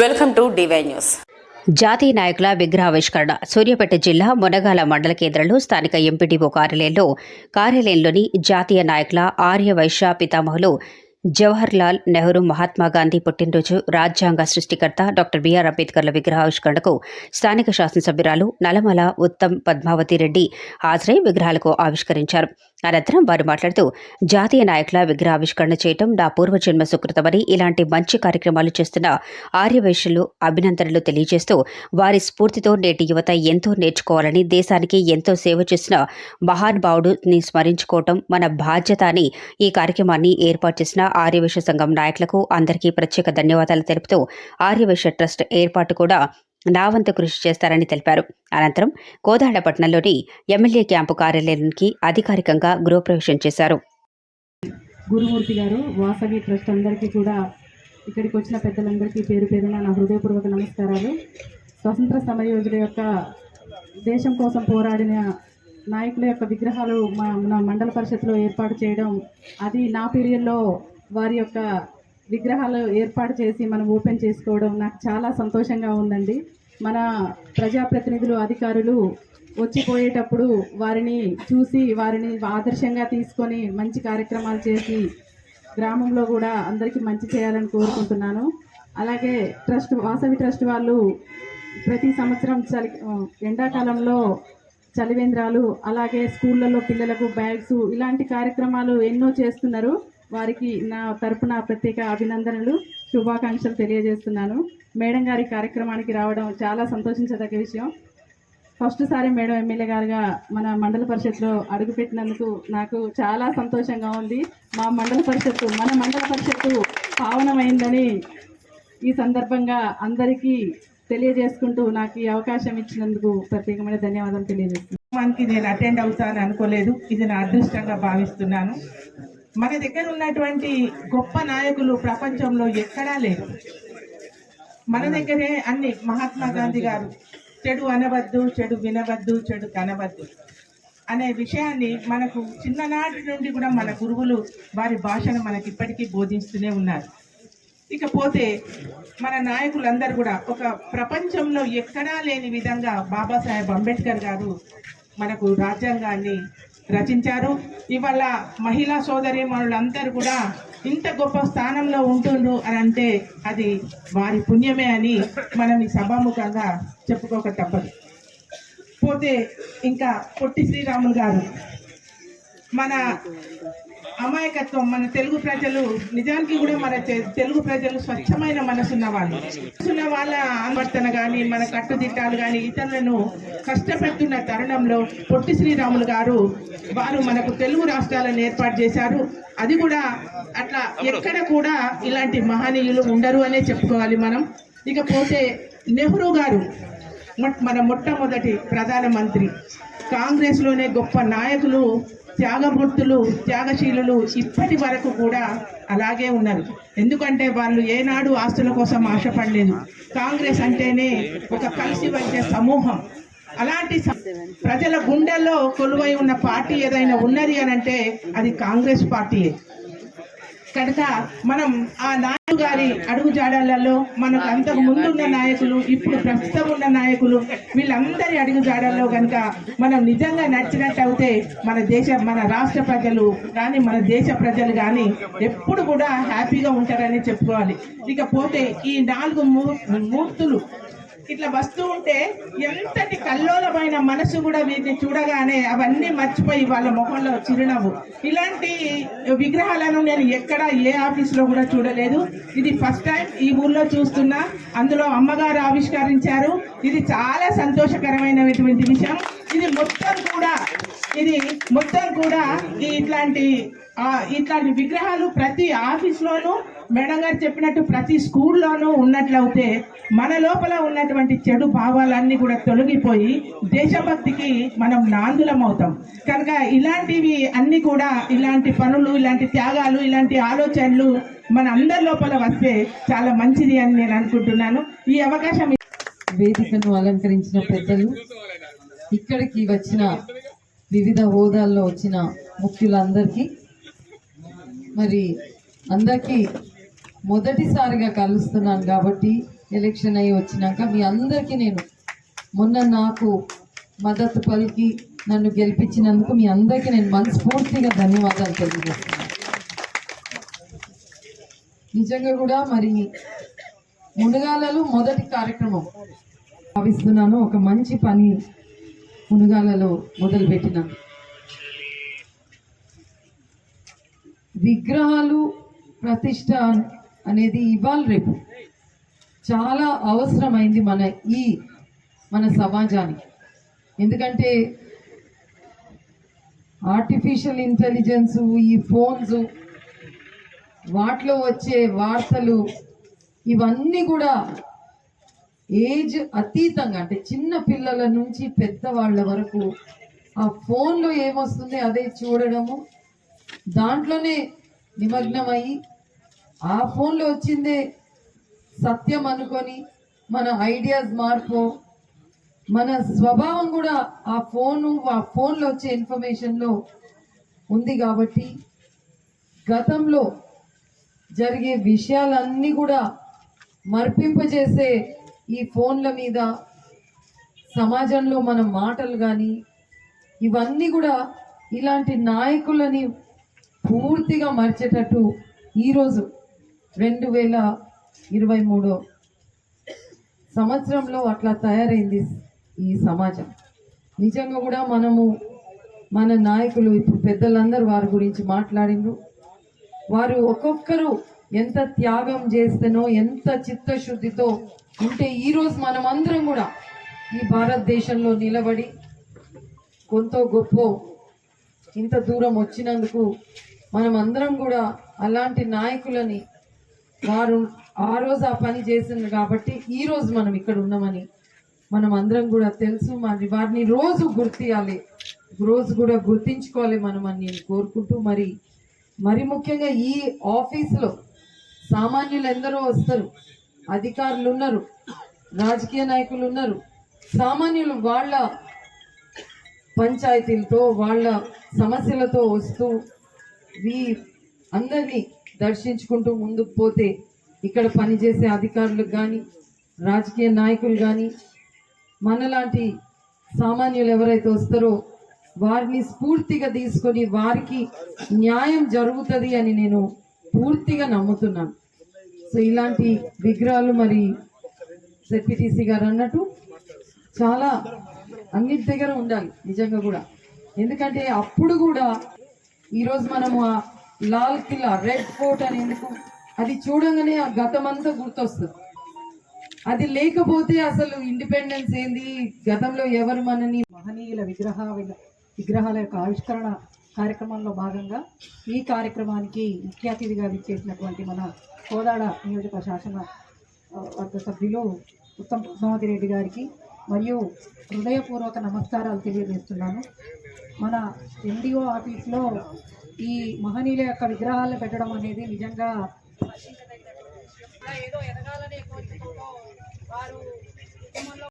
Welcome to DY news. జాతీయ నాయకుల విగ్రహావిష్కరణ సూర్యాపేట జిల్లా మునగాల మండల కేంద్రంలో స్థానిక ఎంపీడీఓ కార్యాలయంలో కార్యాలయంలోని జాతీయ నాయకుల ఆర్య వైశ్య పితామహులు జవహర్ లాల్ నెహ్రూ మహాత్మా గాంధీ పుట్టినరోజు రాజ్యాంగ సృష్టికర్త డాక్టర్ బిఆర్ అంబేద్కర్ల విగ్రహావిష్కరణకు స్థానిక శాసనసభ్యురాలు నలమల ఉత్తమ్ పద్మావతి రెడ్డి హాజరై విగ్రహాలకు ఆవిష్కరించారు. అనంతరం వారు మాట్లాడుతూ జాతీయ నాయకుల విగ్రహావిష్కరణ చేయటం నా పూర్వజన్మ సుకృతమని ఇలాంటి మంచి కార్యక్రమాలు చేస్తున్న ఆర్యవైశ్యులు అభినందనలు తెలియజేస్తూ వారి స్ఫూర్తితో నేటి యువత ఎంతో నేర్చుకోవాలని దేశానికి ఎంతో సేవ చేసిన మహానుభావుడుని స్మరించుకోవటం మన బాధ్యత అని ఈ కార్యక్రమాన్ని ఏర్పాటు చేసిన ఆర్యవైశ్య సంఘం నాయకులకు అందరికీ ప్రత్యేక ధన్యవాదాలు తెలుపుతూ ఆర్యవైశ్య ట్రస్ట్ ఏర్పాటు కూడా నా వంతు కృషి చేస్తారని తెలిపారు. అనంతరం కోదాడపట్నంలోని ఎమ్మెల్యే క్యాంపు కార్యాలయానికి అధికారికంగా గృహప్రవేశం చేశారు. గురుమూర్తి గారు వాసవి ట్రస్ట్ అందరికీ కూడా ఇక్కడికి వచ్చిన పెద్దలందరికీ పేరు పేరున నా హృదయపూర్వక నమస్కారాలు. స్వతంత్ర సమరయోధుల యొక్క దేశం కోసం పోరాడిన నాయకుల యొక్క విగ్రహాలు మా మన మండల పరిషత్లో ఏర్పాటు చేయడం అది నా పీరియడ్లో వారి యొక్క విగ్రహాలు ఏర్పాటు చేసి మనం ఓపెన్ చేసుకోవడం నాకు చాలా సంతోషంగా ఉందండి. మన ప్రజాప్రతినిధులు అధికారులు వచ్చిపోయేటప్పుడు వారిని చూసి వారిని ఆదర్శంగా తీసుకొని మంచి కార్యక్రమాలు చేసి గ్రామంలో కూడా అందరికీ మంచి చేయాలని కోరుకుంటున్నాను. అలాగే ట్రస్ట్ వాసవి ట్రస్ట్ వాళ్ళు ప్రతి సంవత్సరం చలి ఎండాకాలంలో చలివేంద్రాలు అలాగే స్కూళ్ళల్లో పిల్లలకు బ్యాగ్స్ ఇలాంటి కార్యక్రమాలు ఎన్నో చేస్తున్నారు. వారికి నా తరపున ప్రత్యేక అభినందనలు శుభాకాంక్షలు తెలియజేస్తున్నాను. మేడం గారి కార్యక్రమానికి రావడం చాలా సంతోషించదగ్గ విషయం. ఫస్ట్ సారి మేడం ఎమ్మెల్యే గారుగా మన మండల పరిషత్లో అడుగుపెట్టినందుకు నాకు చాలా సంతోషంగా ఉంది. మా మండల పరిషత్తు మన మండల పరిషత్తు పావనమైందని ఈ సందర్భంగా అందరికీ తెలియజేసుకుంటూ నాకు ఈ అవకాశం ఇచ్చినందుకు ప్రత్యేకమైన ధన్యవాదాలు తెలియజేస్తున్నాను. మనకి నేను అటెండ్ అవుతాను అనుకోలేదు ఇది నా అదృష్టంగా భావిస్తున్నాను. మన దగ్గర ఉన్నటువంటి గొప్ప నాయకులు ప్రపంచంలో ఎక్కడా లేరు. మన దగ్గరే అన్ని మహాత్మా గాంధీ గారు చెడు అనవద్దు చెడు వినవద్దు చెడు కనవద్దు అనే విషయాన్ని మనకు చిన్ననాటి నుండి కూడా మన గురువులు వారి భాషను మనకి ఇప్పటికీ బోధిస్తూనే ఉన్నారు. ఇకపోతే మన నాయకులందరూ కూడా ఒక ప్రపంచంలో ఎక్కడా లేని విధంగా బాబాసాహెబ్ అంబేద్కర్ గారు మనకు రాజ్యాంగాన్ని రచించారు. ఇవాళ మహిళా సోదరి మనులందరూ కూడా ఇంత గొప్ప స్థానంలో ఉంటుండ్రు అని అంటే అది వారి పుణ్యమే అని మనం ఈ సభాముఖంగా చెప్పుకోక తప్పదు. పోతే ఇంకా పొట్టి శ్రీరాములు గారు మన అమాయకత్వం మన తెలుగు ప్రజలు నిజానికి కూడా మన తెలుగు ప్రజలు స్వచ్ఛమైన మనసున్న వాళ్ళు. మనసున్న వాళ్ళ ఆవర్తన కానీ మన కట్టుదిట్టాలు కానీ ఇతరులను కష్టపెడుతున్న తరుణంలో పొట్టి శ్రీరాములు గారు వారు మనకు తెలుగు రాష్ట్రాలను ఏర్పాటు చేశారు. అది కూడా అట్లా ఎక్కడ కూడా ఇలాంటి మహనీయులు ఉండరు అనే చెప్పుకోవాలి మనం. ఇకపోతే నెహ్రూ గారు మన మొట్టమొదటి ప్రధానమంత్రి. కాంగ్రెస్లోనే గొప్ప నాయకులు త్యాగమూర్తులు త్యాగశీలులు ఇప్పటి వరకు కూడా అలాగే ఉన్నారు. ఎందుకంటే వాళ్ళు ఏనాడు ఆస్తుల కోసం ఆశపడలేదు. కాంగ్రెస్ అంటేనే ఒక కలిసి వచ్చే సమూహం. అలాంటి ప్రజల గుండెల్లో కొలువై ఉన్న పార్టీ ఏదైనా ఉన్నది అని అంటే అది కాంగ్రెస్ పార్టీయే. కనుక మనం ఆ నాయకు గారి అడుగు జాడలలో మనకు అంతకు ముందున్న నాయకులు ఇప్పుడు ప్రస్తుతం ఉన్న నాయకులు వీళ్ళందరి అడుగు జాడల్లో కనుక మనం నిజంగా నచ్చినట్టయితే అయితే మన దేశ మన రాష్ట్ర ప్రజలు కానీ మన దేశ ప్రజలు కానీ ఎప్పుడు కూడా హ్యాపీగా ఉంటారని చెప్పుకోవాలి. ఇకపోతే ఈ నాలుగు మూర్తులు ఇట్లా వస్తూ ఉంటే ఎంతటి కల్లోలమైన మనసు కూడా వీటిని చూడగానే అవన్నీ మర్చిపోయి వాళ్ళ ముఖంలో చిరునవ్వు. ఇలాంటి విగ్రహాలను నేను ఎక్కడ ఏ ఆఫీస్లో కూడా చూడలేదు. ఇది ఫస్ట్ టైం ఈ ఊళ్ళో చూస్తున్నా. అందులో అమ్మగారు ఆవిష్కరించారు. ఇది చాలా సంతోషకరమైనటువంటి విషయం. ఇది మొత్తం కూడా ఇది మొత్తం కూడా ఈ ఇట్లాంటి ఇట్లాంటి విగ్రహాలు ప్రతి ఆఫీస్లోనూ మేడం గారు చెప్పినట్టు ప్రతి స్కూల్లోనూ ఉన్నట్లయితే మన లోపల ఉన్నటువంటి చెడు భావాలన్నీ కూడా తొలగిపోయి దేశభక్తికి మనం నాందులం అవుతాం. కనుక ఇలాంటివి అన్నీ కూడా ఇలాంటి పనులు ఇలాంటి త్యాగాలు ఇలాంటి ఆలోచనలు మన అందరి లోపల వస్తే చాలా మంచిది అని నేను అనుకుంటున్నాను. ఈ అవకాశం వేదికను అలంకరించిన పెద్దలు ఇక్కడికి వచ్చిన వివిధ హోదాల్లో వచ్చిన ముఖ్యులందరికీ మరి అందరికీ మొదటిసారిగా కలుస్తున్నాను కాబట్టి ఎలక్షన్ అయ్యి వచ్చినాక మీ అందరికీ నేను మొన్న నాకు మద్దతు పలికి నన్ను గెలిపించినందుకు మీ అందరికీ నేను మనస్ఫూర్తిగా ధన్యవాదాలు తెలియజేస్తున్నాను. నిజంగా కూడా మరి మునగాలలో మొదటి కార్యక్రమం భావిస్తున్నాను. ఒక మంచి పని మునగాలలో మొదలుపెట్టిన విగ్రహాలు ప్రతిష్ట అనేది ఇవాళ రేపు. చాలా అవసరమైంది మన ఈ మన సమాజానికి. ఎందుకంటే ఆర్టిఫిషియల్ ఇంటెలిజెన్స్ ఈ ఫోన్స్ వాటిలో వచ్చే వార్తలు ఇవన్నీ కూడా ఏజ్ అతీతంగా అంటే చిన్న పిల్లల నుంచి పెద్దవాళ్ళ వరకు ఆ ఫోన్లో ఏమొస్తుంది అదే చూడడము. దాంట్లోనే నిమగ్నమయ్యి ఆ ఫోన్లో వచ్చిందే సత్యం అనుకొని మన ఐడియాస్ మార్పు మన స్వభావం కూడా ఆ ఫోను ఆ ఫోన్లో వచ్చే ఇన్ఫర్మేషన్లో ఉంది కాబట్టి గతంలో జరిగే విషయాలన్నీ కూడా మర్పింపజేసే ఈ ఫోన్ల మీద సమాజంలో మన మాటలు కానీ ఇవన్నీ కూడా ఇలాంటి నాయకులని పూర్తిగా మర్చేటట్టు ఈరోజు రెండు వేల ఇరవై మూడో సంవత్సరంలో అట్లా తయారైంది ఈ సమాజం. నిజంగా కూడా మనము మన నాయకులు ఇప్పుడు పెద్దలందరూ వారి గురించి మాట్లాడిండ్రు. వారు ఒక్కొక్కరు ఎంత త్యాగం చేస్తేనో ఎంత చిత్తశుద్ధితో ఉంటే ఈరోజు మనం అందరం కూడా ఈ భారతదేశంలో నిలబడి కొంత గొప్ప ఇంత దూరం వచ్చినందుకు మనం అందరం కూడా అలాంటి నాయకులని వారు ఆ రోజు ఆ పని చేసింది కాబట్టి ఈ రోజు మనం ఇక్కడ ఉన్నామని మనం అందరం కూడా తెలుసు. మరి వారిని రోజు గుర్తియాలి. రోజు కూడా గుర్తించుకోవాలి మనం అని నేను కోరుకుంటూ మరి మరి ముఖ్యంగా ఈ ఆఫీసులో సామాన్యులు ఎందరో వస్తారు. అధికారులు ఉన్నారు రాజకీయ నాయకులు ఉన్నారు సామాన్యులు వాళ్ళ పంచాయతీలతో వాళ్ళ సమస్యలతో వస్తూ వీ అందరినీ దర్శించుకుంటూ ముందుకు పోతే ఇక్కడ పనిచేసే అధికారులకు కానీ రాజకీయ నాయకులు కానీ మనలాంటి సామాన్యులు ఎవరైతే వస్తారో వారిని స్ఫూర్తిగా తీసుకొని వారికి న్యాయం జరుగుతుంది అని నేను పూర్తిగా నమ్ముతున్నాను. సో ఇలాంటి విగ్రహాలు మరి జెడ్పీటీసీ గారు అన్నట్టు చాలా అన్నిటి దగ్గర ఉండాలి నిజంగా కూడా. ఎందుకంటే అప్పుడు కూడా ఈరోజు మనము ఆ లాల్ కిల్లా రెడ్ ఫోర్ట్ అని ఎందుకు? అది చూడంగానే ఆ గతమంతా గుర్తొస్తుంది. అది లేకపోతే అసలు ఇండిపెండెన్స్ ఏంది? గతంలో ఎవరు మనని మహనీయుల విగ్రహ విగ్రహాల యొక్క ఆవిష్కరణ కార్యక్రమంలో భాగంగా ఈ కార్యక్రమానికి ముఖ్య అతిథిగా విచ్చేసినటువంటి మన కోదాడ నియోజక శాసన వర్గ సభ్యులు ఉత్తమ్ పద్మావతి రెడ్డి గారికి మరియు హృదయపూర్వక నమస్కారాలు తెలియజేస్తున్నాను. మన ఎన్డీఓ ఆఫీస్లో ఈ మహనీయుల యొక్క విగ్రహాలను పెట్టడం అనేది నిజంగా ఏదో ఎదగాలనే కోరికతో వారు